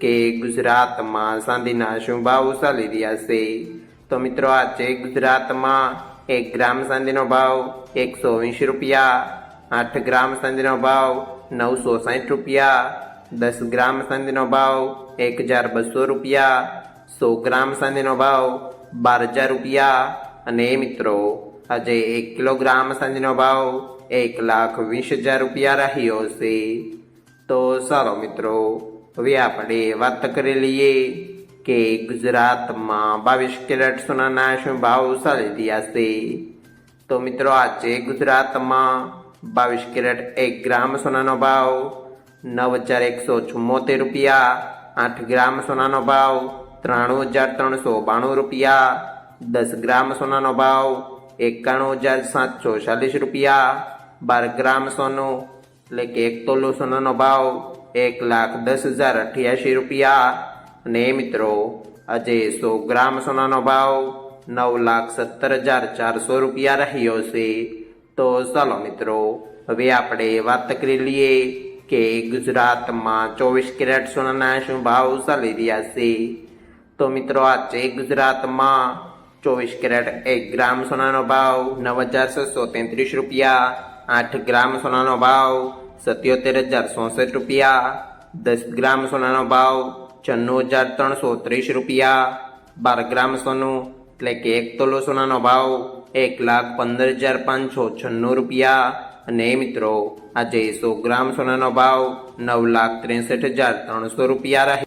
કે ગુજરાતમાં સાંધીના શું ભાવ ચાલી રહ્યા છે. તો મિત્રો, આજે ગુજરાતમાં એક ગ્રામ સાંધીનો ભાવ એકસો વીસ રૂપિયા, આઠ ગ્રામ સાંધીનો ભાવ નવસો સાઠ રૂપિયા, દસ ગ્રામ સાંધીનો ભાવ એક હજાર બસો રૂપિયા, સો ગ્રામ સાંધીનો ભાવ બાર હજાર રૂપિયા. અને મિત્રો, આજે એક કિલોગ્રામ સાંજનો ભાવ એક લાખ વીસ હજાર રૂપિયા રહ્યો છે. તો સારો મિત્રો હવે આપણે વાત કરી લઈએ કે ગુજરાતમાં બાવીસ કેરેટ સોનાના શું ભાવ ચાલી રહ્યા છે તો મિત્રો આજે ગુજરાતમાં બાવીસ કેરેટ એક ગ્રામ સોનાનો ભાવ નવ હજાર એકસો ચુમ્મોતેર રૂપિયા, આઠ ગ્રામ સોનાનો ભાવ ત્રાણું હજાર ત્રણસો બાણું રૂપિયા, દસ ગ્રામ સોનાનો ભાવ એકાણું હજાર સાતસો ચાલીસ રૂપિયા, બાર ગ્રામ સોનું એટલે કે એક તોલો સોનાનો ભાવ એક લાખ દસ હજાર અઠ્યાસી રૂપિયા. અને મિત્રો, આજે સો ગ્રામ સોનાનો ભાવ નવ લાખ સત્તર હજાર ચારસો રૂપિયા રહ્યો છે. તો ચાલો મિત્રો, હવે આપણે વાત કરી લઈએ કે ગુજરાતમાં ચોવીસ કેરેટ સોનાના શું ભાવ ચાલી રહ્યા છે. તો મિત્રો, આજે ગુજરાતમાં ચોવીસ કેરેટ એક ગ્રામ સોનાનો ભાવ નવ હજાર છસો તેત્રીસ રૂપિયા. આઠ ગ્રામ સોનાનો ભાવ સત્યોતેર હજાર ચોસઠ રૂપિયા, દસ ગ્રામ સોનાનો ભાવ છન્નું હજાર ત્રણસો ત્રીસ રૂપિયા, બાર ગ્રામ સોનું એટલે કે એક તોલો સોનાનો ભાવ એક લાખ પંદર હજાર પાંચસો છન્નું રૂપિયા. અને મિત્રો, આજે સો ગ્રામ સોનાનો ભાવ નવ લાખ ત્રેસઠ હજાર ત્રણસો રૂપિયા રહે.